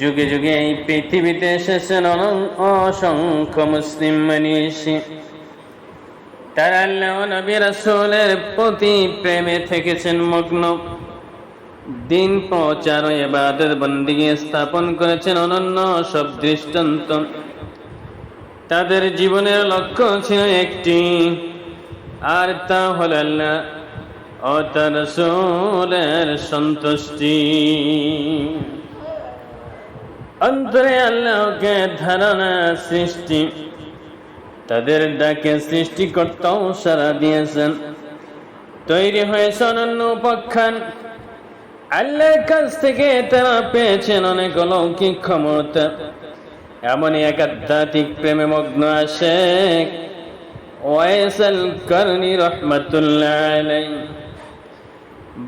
যুগে যুগে এই পৃথিবীতে এসেছেন অসংখ্য মুসলিম মনীষী। তারা আল্লাহ প্রতি প্রেমে থেকেছেন মগ্ন। দিন, প্রচার ও এবাদত বন্দিগি স্থাপন করেছেন অনন্য সব দৃষ্টান্ত। তাদের জীবনের লক্ষ্য ছিল একটি, আর তা হল আল্লাহ ও তার সন্তুষ্টি। অন্তরে আল্লাহকে ধারণা সৃষ্টি। তাদের ডাকে সৃষ্টি সৃষ্টিকর্তাও সারা দিয়েছেন। তৈরি হয়েছে অনন্য উপাখ্যান। আল্লাহর কাছ থেকে তারা পেয়েছেন অনেক অলৌকিক ক্ষমতা। এমনই এক আধ্যাত্মিক প্রেমে মগ্ন আসে ওয়াইসাল করণী রহমতুল্লাহ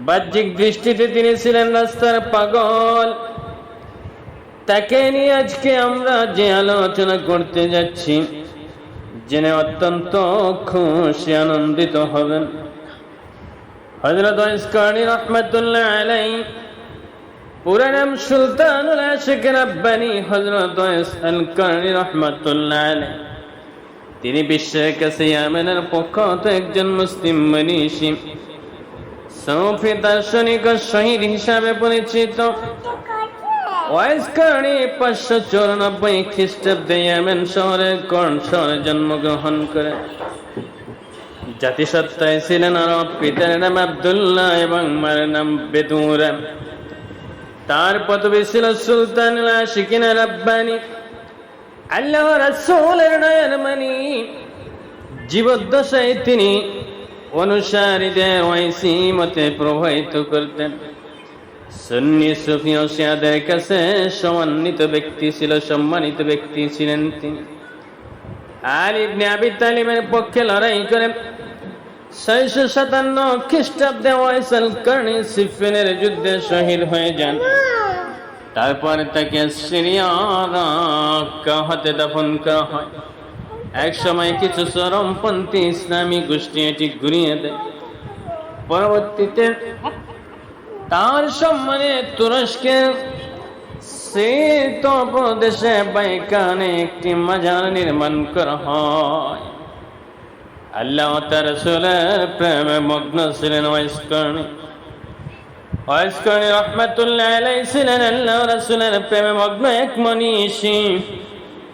বাহ্যিক দৃষ্টিতে তিনি ছিলেন রাস্তার পাগল। তাকে নিয়ে আজকে আমরা যে আলোচনা করতে যাচ্ছি জেনে অত্যন্ত খুশি, আনন্দিত হবেন। তিনি বিশ্বের কাছে একজন মুসলিম মনীষী। সৌফি দার্শনিক শহীদ হিসাবে পরিচিত। ওয়াইসকারণে পাঁচশো চৌরানব্বই খ্রিস্টাব্দে ইয়ামেন শহরের কর্ণ শহরে জন্মগ্রহণ করে? জাতিসত্তায় ছিলেন আরব, পিতার নাম আবদুল্লাহ এবং মায়ের নাম বেদুরা। তার পদবী ছিল সুলতান আশিকিনা রাব্বানি আল্লাহ রাসূলের নয়ন মানি। জীবদ্দশায় তিনি অনুসারীদের ওয়াইসি মতে প্রভাবিত করতেন। সুন্নি সুফি ও শিয়াদের কাছে সম্মানিত ব্যক্তি ছিল, সম্মানিত ব্যক্তি ছিলেন তিনি। আর ইবনে আবি তালিমের পক্ষে লড়াই করে ছয়শো সাতান্ন খ্রিস্টাব্দে ওয়াইসাল কর্ণী সিফিনের যুদ্ধে শহীদ হয়ে যান। তারপরে তাকে সিরিয়ার হাতে দাফন করা হয়। এক সময় কিছু চরমপন্থী ইসলামী গোষ্ঠী এটি ঘুরিয়ে দেয়। পরবর্তীতে তার সম্মানে তুরস্কের শীত প্রদেশে বাইকানে একটি মাজার নির্মাণ করা হয়। আল্লাহ তার রসুলের প্রেমে মগ্ন ছিলেন ওয়াইসকর্ণী। ওয়াইসকর্ণী রহমতুল্লাহ ছিলেন আল্লাহ রসুলের প্রেমে মগ্ন এক মনীষী।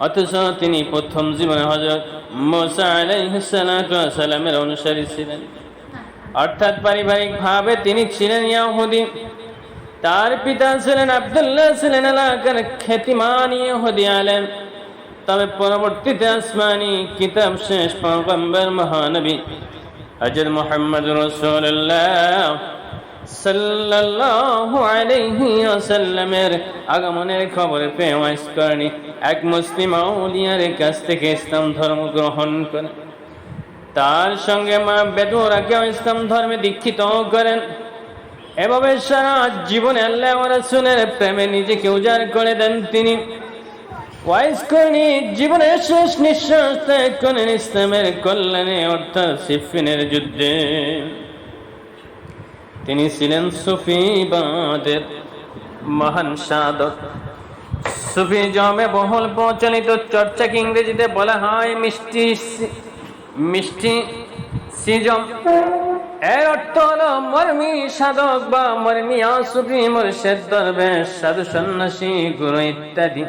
অথচ তিনি প্রথম জীবনে হজরত মোসা আলাইসালামের অনুসারী ছিলেন। অর্থাৎ পারিবারিক ভাবে তিনি ছিলেন ইয়াহুদি। তার পিতা ছিলেন আব্দুল্লাহ, ছিলেন এলাকার খ্যাতিমান ইহুদি আলেম। তবে পরবর্তীতে আসমানি কিতাব শেষ পয়গম্বর মহানবী হযরত মোহাম্মদ ওয়াসাল্লামের আগমনের এক মুসলিম কাছ থেকে ইসলাম ধর্ম গ্রহণ করে তার সঙ্গে মা বেদুরাকেও ইসলাম ধর্মে দীক্ষিত করেন। এভাবে সারা জীবনে আল্লাহ রাসূলের প্রেমে নিজেকে উজাড় করে দেন তিনি। ওয়াইস কর্ণী জীবনের শেষ নিঃশ্বাস ত্যাগ করেন ইসলামের কল্যাণে অর্থাৎ সিফিনের যুদ্ধে। তিনি ছিলেন সুফিবাদের মহান সাধক। সুফি জমে বহুল প্রচলিত চর্চাকে ইংরেজিতে বলা হয় মিষ্টি মিষ্টি সিজম এর অর্থ হলো, মর্মী সাধক বা মর্মী আসুফি মুর্শেদ দরবেশ সাধু সন্ন্যাসী, গুরু ইত্যাদি।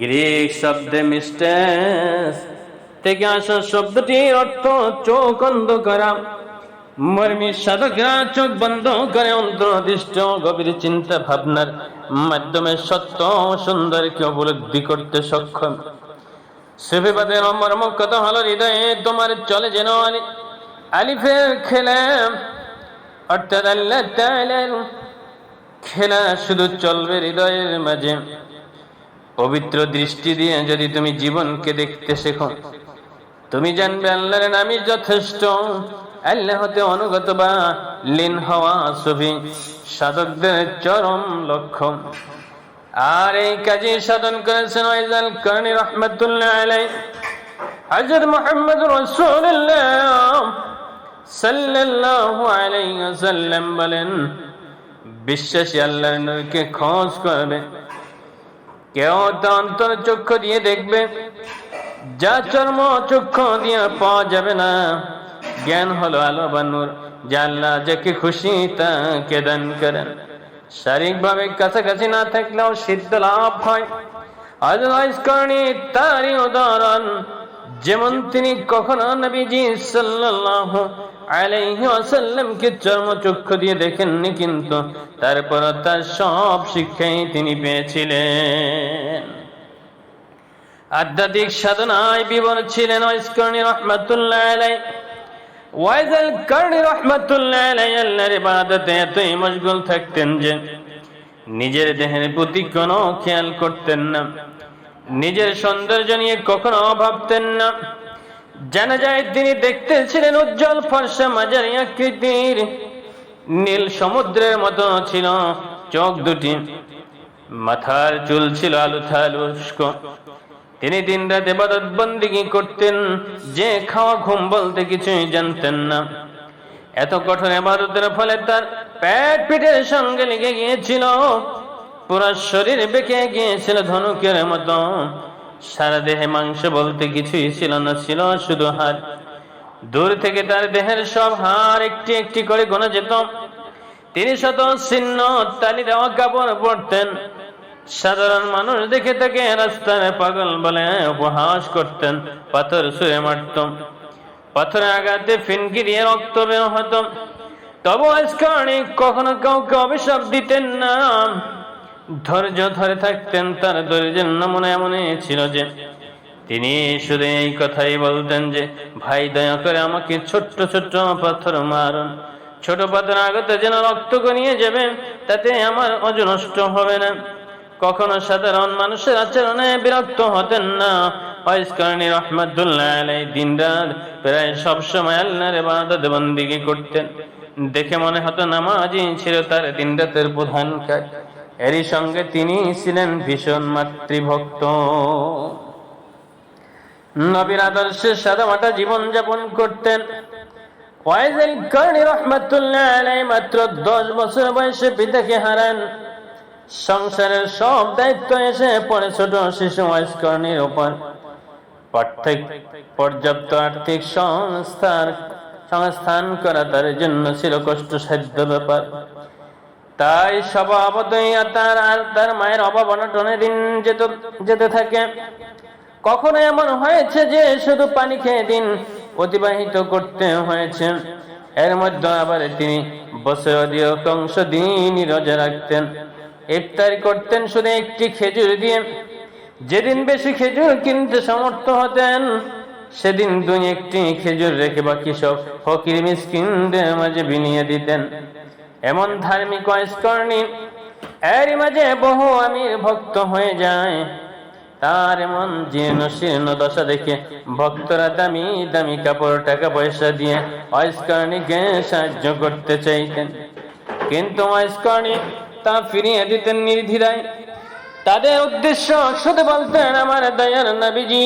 গ্রিক শব্দে মিস্টেস থেকে আসা শব্দটির অর্থ চোখ অন্ধ করা। মর্মী সাধকরা চোখ বন্ধ করে অন্তর্দিষ্ট গভীর চিন্তা ভাবনার মাধ্যমে সত্য সুন্দরকে উপলব্ধি করতে সক্ষম। সুফিবাদের মর্ম কত হলো হৃদয়ে, তোমার চলে যেন আলি। আলিফের খেলা, অর্থাৎ আল্লাহ খেলা শুধু চলবে হৃদয়ের মাঝে। পবিত্র দৃষ্টি দিয়ে যদি তুমি জীবনকে দেখতে শেখো, তুমি জানবে আল্লাহর নামই যথেষ্ট। আল্লাহ হতে অনুগত বা লীন হওয়া ছবি সাধকদের চরম লক্ষ্য। আর এই কাজে সাধন করেছেন ওয়াইজাল করণী রহমতুল্লাহ আলাই হযরত মুহাম্মদ রাসূলুল্লাহ সাল্লাল্লাহু আলাইহি ওয়াসাল্লাম বলেন, বিশ্বাসী আল্লাহর নবীকে খোঁজ করবে। কেউ তো অন্তর চক্ষু দিয়ে দেখবে, যা চর্ম চক্ষু দিয়ে পাওয়া যাবে না। জ্ঞান হলো আলো বা নূর, যা আল্লাহ যাকে খুশি তাকে দান করেন। শারীরিকভাবে কাছাকাছি না থাকলেও সিদ্ধ লাভ হয়। তারই উদাহরণ, যেমন তিনি কখনো নবীজি সাল্লাল্লাহু আলাইহি ওয়াসাল্লামকে চর্মচক্ষু দিয়ে দেখেননি, কিন্তু তারপর তার সব শিক্ষাই তিনি পেয়েছিলেন। আধ্যাত্মিক সাধনায় বিবর ছিলেন ওয়াইসকর্ণী রহমাতুল্লাহ আলাই ওয়াইজাল কর্ণী রহমাতুল্লাহ আল্লাহর ইবাদতে মশগুল থাকতেন যে নিজের দেহের প্রতি কোনো খেয়াল করতেন না। নিজের সৌন্দর্য নিয়ে কখনো ভাবতেন না। জানা যায় তিনি দেখতে ছিলেন উজ্জ্বল ফর্সা মাঝারি আকৃতির নীল সমুদ্রের মতো ছিল চোখ দুটি। মাথার চুল ছিল আলুথা আলুস্ক তিনি দিন রাত এবাদত বন্দিগি করতেন, যে খাওয়া ঘুম বলতে কিছুই জানতেন না। এত কঠোর এবাদতের ফলে তার পেট পিঠের সঙ্গে লেগে গিয়েছিল, পুরো শরীর বেঁকে গিয়েছিল ধনুকের মতো। সারা দেহে মাংস বলতে কিছুই ছিল না, ছিল শুধু হাড়। দূর থেকে তার দেহের সব হাড় একটি একটি করে গোনা যেত। তিনি শত ছিন্ন তালি দেওয়া কাপড় পরতেন। সাধারণ মানুষ দেখে তাকে রাস্তায় পাগল বলে উপহাস করতেন। পাথর ছুঁড়ে মারত পাথরে আঘাতে ফিনকি দিয়ে রক্ত বের হতো তবু আজকানি কখনো কাউকে অভিশাপ দিতেন না। ধৈর্য ধরে থাকতেন তার ধৈর্যের নমুনা এমনই ছিল যে, তিনি শুধু এই কথাই বলতেন যে, ভাই, দয়া করে আমাকে ছোট্ট ছোট্ট পাথর মারুন। ছোট পাথর আগতে যেন রক্ত গনিয়ে যাবে, তাতে আমার অজ নষ্ট হবে না। কখনো সাধারণ মানুষের আচরণে বিরক্ত হতেন না। ওয়াইসকরণী রহমতুল্লাহ আলাই দিন রাত প্রায় সবসময় বন্দিগি করতেন। দেখে মনে হতো নামাজই ছিল তার দিন রাতের প্রধান কাজ। এরই সঙ্গে তিনি ছিলেন ভীষণ মাতৃভক্ত। নবীর আদর্শে জীবন যাপন করতেন। ওয়াইজেল করণী রহমতুল্লাহ আলাই মাত্র দশ বছর বয়সে পিতাকে হারান। সংসারের সব দায়িত্ব এসে পড়ে ছোট শিশু ওয়াইসকর্ণীর উপর। পর্যাপ্ত আর্থিক সংস্থার সংস্থান করা তার জন্য ছিল কষ্টসাধ্য ব্যাপার। তাই স্বভাবতই তার আর তার মায়ের অভাব অনটনে দিন যেত যেতে থাকে। কখনো এমন হয়েছে যে শুধু পানি খেয়ে দিন অতিবাহিত করতে হয়েছে। এর মধ্যে আবার তিনি বছর অধিকাংশ দিনই রোজা রাখতেন। ইফতারি করতেন শুধু একটি খেজুর দিয়ে। যেদিন বেশি খেজুর কিনতে সমর্থ হতেন, সেদিন দুই একটি খেজুর রেখে বাকি সব ফকির মিসকিনদের মাঝে বিনিয়ে দিতেন। এমন ধার্মিক অস্কর্ণী এরই মাঝে বহু আমির ভক্ত হয়ে যায়। তার এমন জীর্ণ শীর্ণ দশা দেখে ভক্তরা দামি দামি কাপড়, টাকা পয়সা দিয়ে অস্কর্ণীকে সাহায্য করতে চাইতেন। কিন্তু অস্কর্ণী তা ফিরিয়ে দিতেন নির্ধিরায়। তাদের উদ্দেশ্য শুধু বলতেন, আমার দয়ার নবীজি,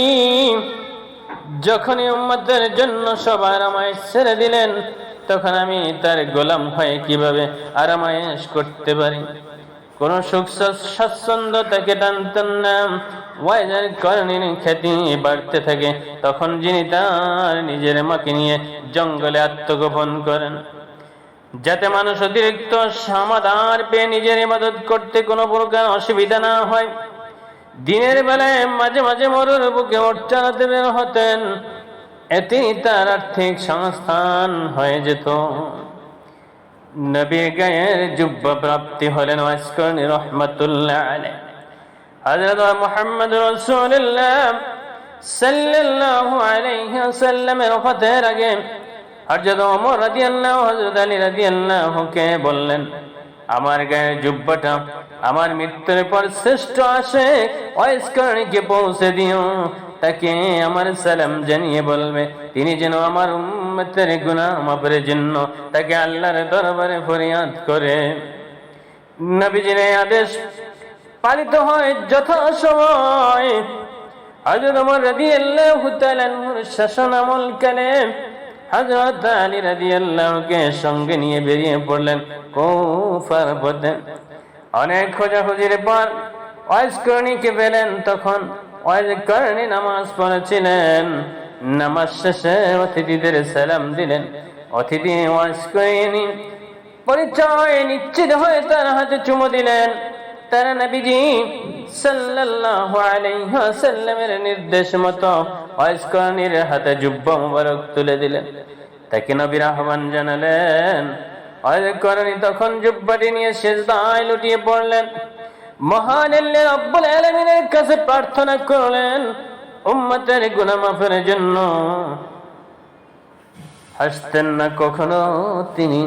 যখনই উম্মতের জন্য সবার আমায় ছেড়ে দিলেন, তখন আমি তার গোলাম হয়ে কীভাবে আরামায়েশ করতে পারি? কোন সুখ স্বাচ্ছন্দ্য তাকে টানতেন না। ওয়াইজার কর্ণীর খ্যাতি বাড়তে থাকে, তখন যিনি তার নিজের মাকে নিয়ে জঙ্গলে আত্মগোপন করেন। যাতে মানুষ অতিরিক্ত সমাধান পেয়ে নিজের ইবাদত করতে কোনো প্রকার অসুবিধা না হয়। দিনের বেলায় মাঝে মাঝে মরুর বুকে চালাতে বের হতেন। এতে তার আর্থিক সংস্থান হয়ে যেত। নবীর গায়ের যুব্ব প্রাপ্তি হলেন ওয়াসকরণী রহমতুল্লাহ আলাই হযরত মুহাম্মদ রাসূলুল্লাহ সাল্লাল্লাহু আলাইহি ওয়াসাল্লামের ওফাতের আগে হযরত ওমর রাদিয়াল্লাহু হযরত আলী রাদিয়াল্লাহুকে বললেন, আমার গায়ে জুব্বাটা আমার মৃত্যুর পর শ্রেষ্ঠ আসে অয়স্করণীকে পৌঁছে দিও। তাকে আমার সালাম জানিয়ে বলবে, তিনি যেন আমার উম্মতের গুনাহ মাপের জন্য তাকে আল্লাহর দরবারে ফরিয়াদ করে। নবীজির আদেশ পালিত হয় যথাসময় ওমর রাদিয়াল্লাহু তাআলা আনহুর শাসন আমল কালে হযরত আলী রাদিয়াল্লাহুকে সঙ্গে নিয়ে বেরিয়ে পড়লেন কুফার পথে। অনেক খোঁজাখুঁজির পর ওয়াইজ করণীকে পেলেন। তখন ওয়াইজ করণী নামাজ পড়েছিলেন। নামাজ শেষে অতিথিদের সালাম দিলেন। অতিথি ওয়াইজ করিনি পরিচয় নিশ্চিত হয়ে তার হাতে চুমো দিলেন। তারা নবীজি সাল্লাল্লাহু আলাইহি ওয়াসাল্লামের নির্দেশ মতো ওয়াইসকরণীর হাতে জুব্বা মুবারক তুলে দিলেন। তাকে নবীর আহ্বান জানালেন। ওয়াইসকরণী তখন জুব্বাটি নিয়ে সেজদায় লুটিয়ে পড়লেন। কাছে প্রার্থনা করলেন গুনাহ জন্য। হাসতেন না কখনো তিনি।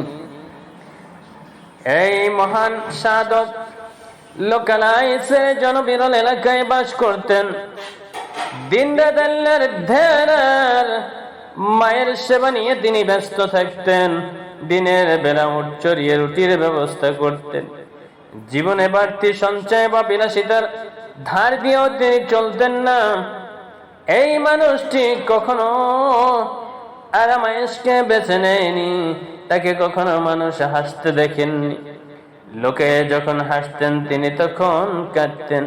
এই মহান সাধক লোকালয় জনবিরল এলাকায় বাস করতেন। দিন রাত আল্লাহর ধ্যান মায়ের সেবা নিয়ে তিনি ব্যস্ত থাকতেন। দিনের বেলা উঠ চড়িয়ে রুটির ব্যবস্থা করতেন। জীবনে বাড়তি সঞ্চয় বা বিলাসিতার ধার দিয়েও তিনি চলতেন না। এই মানুষটি কখনো আরামায়েশকে বেছে নেয়নি, তাকে কখনো মানুষ হাসতে দেখেননি। লোকে যখন হাসতেন, তিনি তখন কাঁদতেন।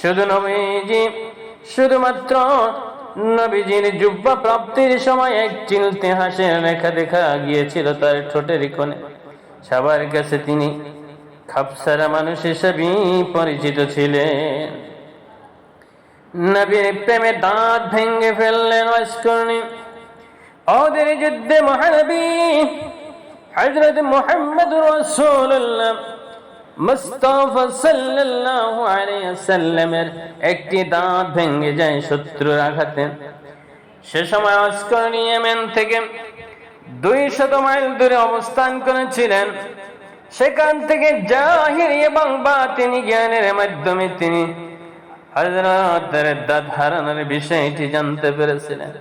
শুধু নবীজি শুধুমাত্র নবীজির জুব্বা প্রাপ্তির সময় এক চিলতে হাসের রেখা দেখা গিয়েছিল তার ঠোঁটের কোণে। সবার কাছে তিনি খাপসারা মানুষ হিসেবেই পরিচিত ছিলেন। নবীর প্রেমে দাঁত ভেঙে ফেললেন ওয়াসকর্ণী ওদের যুদ্ধে মহানবী হজরত মোহাম্মদ রসুল্লাহ মুস্তফা সাল্লাল্লাহু আলাইহি সাল্লামের একটি দাঁত ভেঙে যায় শত্রুর আঘাতে। সে সময় অস্কর থেকে দুই শত মাইল দূরে অবস্থান করেছিলেন। সেখান থেকে জাহির এবং বাতিনি জ্ঞানের মাধ্যমে তিনি হজরতের দাঁত হারানোর বিষয়টি জানতে পেরেছিলেন।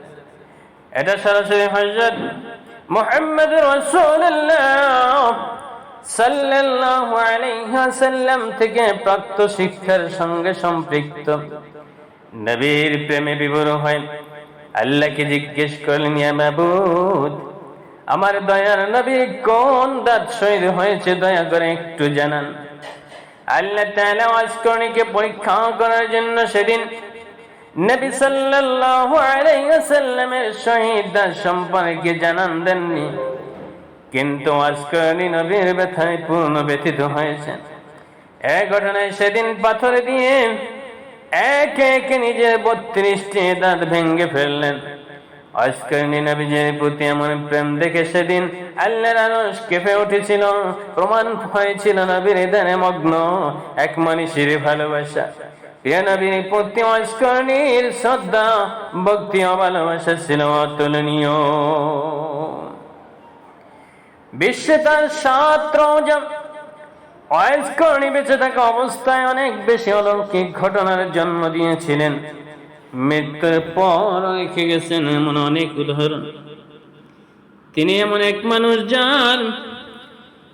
এটা সরাসরি হজরত মোহাম্মদ রসুল্লাহ সাল্লাল্লাহু আলাইহি ওয়াসাল্লাম থেকে প্রাপ্ত শিক্ষার সঙ্গে সম্পৃক্ত। নবীর প্রেমে বিভোর হয়। আল্লাহকে জিজ্ঞেস করলেন, ইয়া মাবুদ, আমার দয়ার নবী কোন দাঁত শহীদ হয়েছে? দয়া করে একটু জানান। আল্লাহ তাআলা ওয়াসকরণীকে পরীক্ষা করার জন্য সেদিন নবী সাল্লাল্লাহু আলাইহি ওয়াসাল্লামের শহীদ সম্পর্কে জানান দেননি। কিন্তু আজকালি নবীর ব্যথায় পূর্ণ ব্যথিত হয়েছেন। এক ঘটনায় সেদিন পাথর দিয়ে একে একে নিজের বত্রিশটি দাঁত ভেঙ্গে ফেললেন। প্রেম দেখে সেদিন প্রমাণ হয়েছিল নবীর মগ্ন ভালোবাসা। প্রিয় প্রতি শ্রদ্ধা, ভক্তি ভালোবাসা ছিল অতুলনীয়। বিশ্বে তার সাত রজম। অয়েসকর্ণী বেঁচে অবস্থায় অনেক বেশি অলৌকিক ঘটনার জন্ম দিয়েছিলেন। মৃত্যুর পর রেখে গেছেন এমন অনেক উদাহরণ। তিনি এমন এক মানুষ যার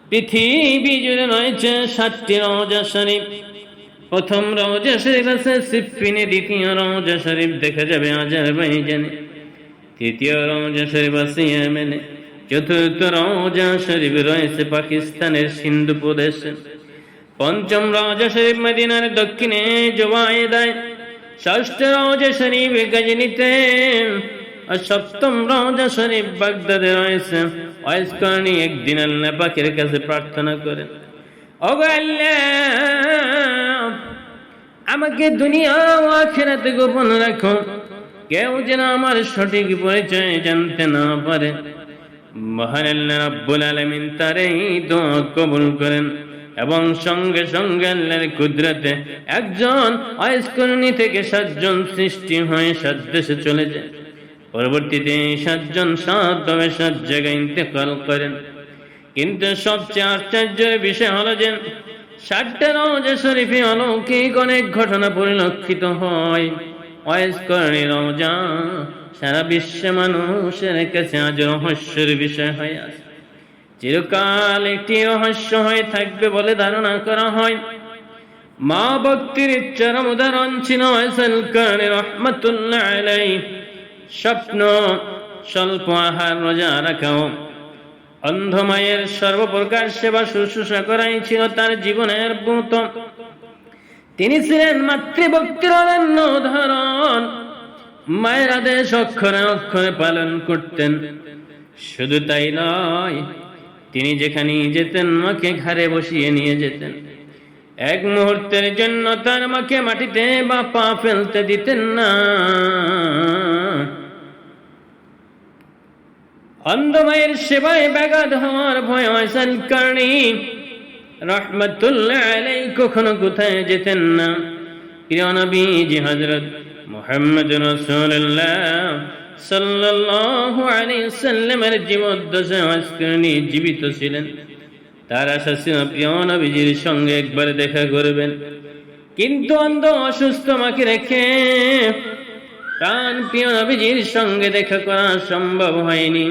পৃথিবী জুড়ে রয়েছে ষাটটি রওজা শরীফ। প্রথম রওজা শরীফ আছে, সিফিনে দ্বিতীয় রওজা শরীফ দেখা যাবে আজারবাইজানে। তৃতীয় রওজা শরীফ আছে ইয়েমেনে। চতুর্থ রওজা শরীফ রয়েছে পাকিস্তানের সিন্ধু প্রদেশে। পঞ্চম রওজা শরীফ মদিনার দক্ষিণে জোবায়েদায় ষষ্ঠ রওজা শরীফ গজনিতে। আর সপ্তম রওজা শরীফ বাগদাদে রয়েছে। ওয়াইসকর্ণী একদিন আল্লাহ পাকের কাছে প্রার্থনা করেন, ওগো আল্লাহ, আমাকে দুনিয়া ও আখিরাতে গোপন রাখো। কেউ যেন আমার সঠিক পরিচয় জানতে না পারে। মহান আল্লাহ রাব্বুল আলামিন তার এই দোয়া কবুল করেন এবং সঙ্গে সঙ্গে আল্লাহর কুদরতে একজন অয়স্করণী থেকে সাতজন সৃষ্টি হয়ে সাত দেশে চলে যায়। পরবর্তীতে সাতজন সাত ভাবে সাত জায়গায় ইন্তেকাল করেন। কিন্তু সবচেয়ে আশ্চর্যের বিষয় হলো যে ষাটটা রোজা শরীফে অলৌকিক অনেক ঘটনা পরিলক্ষিত হয়। অয়েস্করণী রোজা সারা বিশ্বে মানুষের কাছে আজ রহস্যের বিষয় হয়ে আছে। চিরকাল একটি রহস্য হয়ে থাকবে বলে ধারণা করা হয়। মা ভক্তির চরম উদাহরণ ছিল রহমাতুল্লাহ স্বপ্ন, স্বল্প আহার, রোজা রাখাও অন্ধ মায়ের সর্বপ্রকার সেবা শুশ্রূষা করাই ছিল তার জীবনের ব্রত তিনি ছিলেন মাতৃভক্তির অনন্য উদাহরণ। মায়ের আদেশ অক্ষরে অক্ষরে পালন করতেন। শুধু তাই নয়, তিনি যেখানে যেতেন, মাকে ঘাড়ে বসিয়ে নিয়ে যেতেন। এক মুহূর্তের জন্য তার মাকে মাটিতে বা পা ফেলতে দিতেন না। অন্ধমায়ের সেবায় ব্যাঘাত হওয়ার ভয় হয়সাল কারণে রহমতুল্লাহ আলাই কখনো কোথায় যেতেন না। প্রিয় নবীজি হজরত মোহাম্মদ রসুল্লাহ সাল্লাল্লাহু জীবিত ছিলেন। তার আশা প্রিয় সঙ্গে একবার দেখা করবেন। কিন্তু অন্ধ অসুস্থ মাকে রেখে প্রাণ প্রিয় সঙ্গে দেখা করা সম্ভব হয়নি।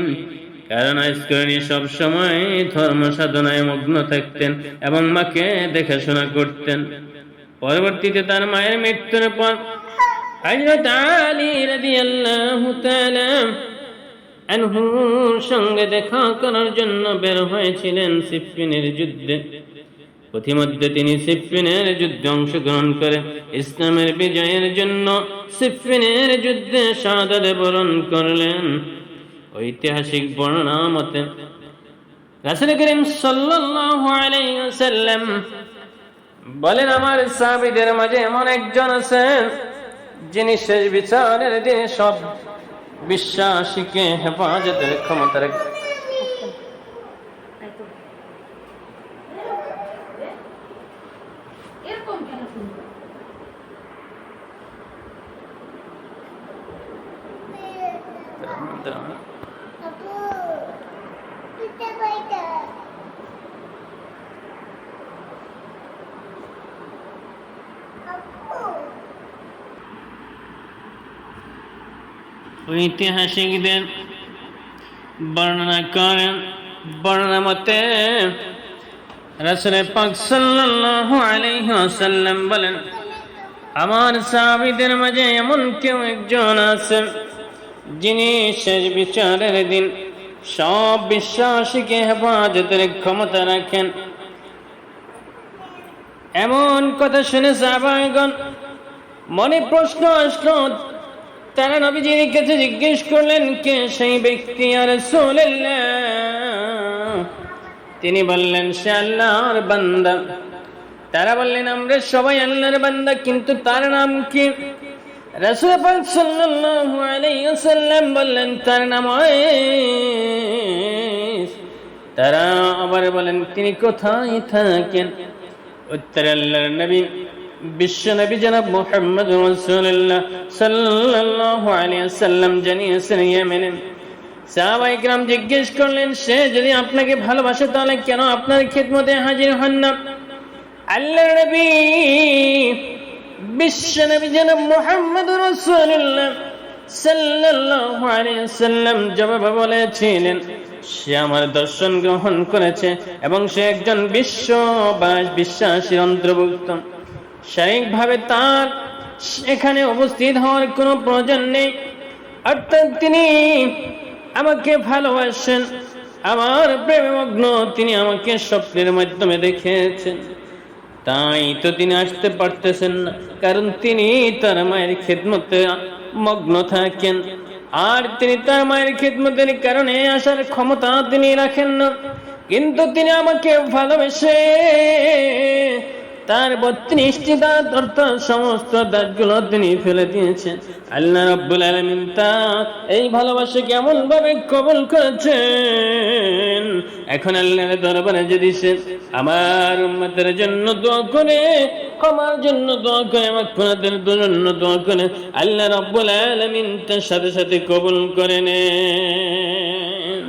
কারণ আজকানি সব সময় ধর্ম সাধনায় মগ্ন থাকতেন এবং মাকে দেখাশোনা করতেন। পরবর্তীতে তার মায়ের মৃত্যুর পর হযরত আলী রাদিয়াল্লাহু তাআলা আনহুর সঙ্গে দেখা করার জন্য বের হয়েছিলেন সিফিনের যুদ্ধে। পথিমধ্যে তিনি সিফিনের যুদ্ধে অংশগ্রহণ করে ইসলামের বিজয়ের জন্য সিফিনের যুদ্ধে শাহাদাত বরণ করলেন। ঐতিহাসিক বর্ণনা মতে রাসূল করিম সাল্লাল্লাহু বলেন, আমার সাহাবীদের মাঝে এমন একজন আছেন যিনি শেষ বিচারের দিনে সব বিশ্বাসীকে হেফাজতের ক্ষমতা রাখেন এরকম কেন ঐতিহাসিকদের বর্ণনা করেন বর্ণনা মতে রাসূল পাক সাল্লাল্লাহু বলেন আমার সাহাবীদের মাঝে এমন কেউ একজন আছেন যিনি শেষ বিচারের দিন সব বিশ্বাসীকে হেফাজতের ক্ষমতা রাখেন এমন কথা শুনে সাহাবাগণ মনে প্রশ্ন আসলো তারা নবীজির কাছে জিজ্ঞেস করলেন, কে সেই ব্যক্তি আর তিনি বললেন, সে আল্লাহর বান্দা। তারা বললেন, আমরা সবাই আল্লাহর বান্দা, কিন্তু তার নাম কি? বললেন, তার নাম তারা আবার বলেন, তিনি কোথায় থাকেন? উত্তর আল্লাহর নবী গ্রাম জিজ্ঞেস করলেন, সে যদি আপনাকে ভালোবাসে, তাহলে কেন আপনার খেদমতে হাজির হন না? আল্লাহ নবী বিশ্বনবী মোহাম্মদ রসুল্লাহ বলেছিলেন, সে আমার দর্শন গ্রহণ করেছে এবং সে একজন বিশ্ববাস, বিশ্বাসী, অন্তর্ভুক্ত। শারীরিকভাবে তার এখানে উপস্থিত হওয়ার কোনো প্রয়োজন নেই। অর্থাৎ তিনি আমাকে ভালোবাসেন, আমার প্রেমে মগ্ন তিনি আমাকে স্বপ্নের মাধ্যমে দেখেছেন তাই তো তিনি আসতে পারতেছেন না, কারণ তিনি তার মায়ের খেদমতে মগ্ন থাকেন। আর তিনি তার মায়ের খেদমতের কারণে আসার ক্ষমতা তিনি রাখেন না, কিন্তু তিনি আমাকে ভালোবেসে তার বত্রিশটি দাঁত অর্থাৎ সমস্ত দাঁতগুলো তিনি ফেলে দিয়েছেন। আল্লাহ রব্বুল আলমিন তা এই ভালোবাসা কেমন ভাবে কবল করেছেন? এখন আল্লাহর দরবারে যদি সে আমার উম্মতের জন্য দোয়া করে ক্ষমার জন্য দোয়া করে আমার খুনাদের জন্য দোয়া করে, আল্লাহ রব্বুল আলমিন তার সাথে সাথে কবুল করে নেন।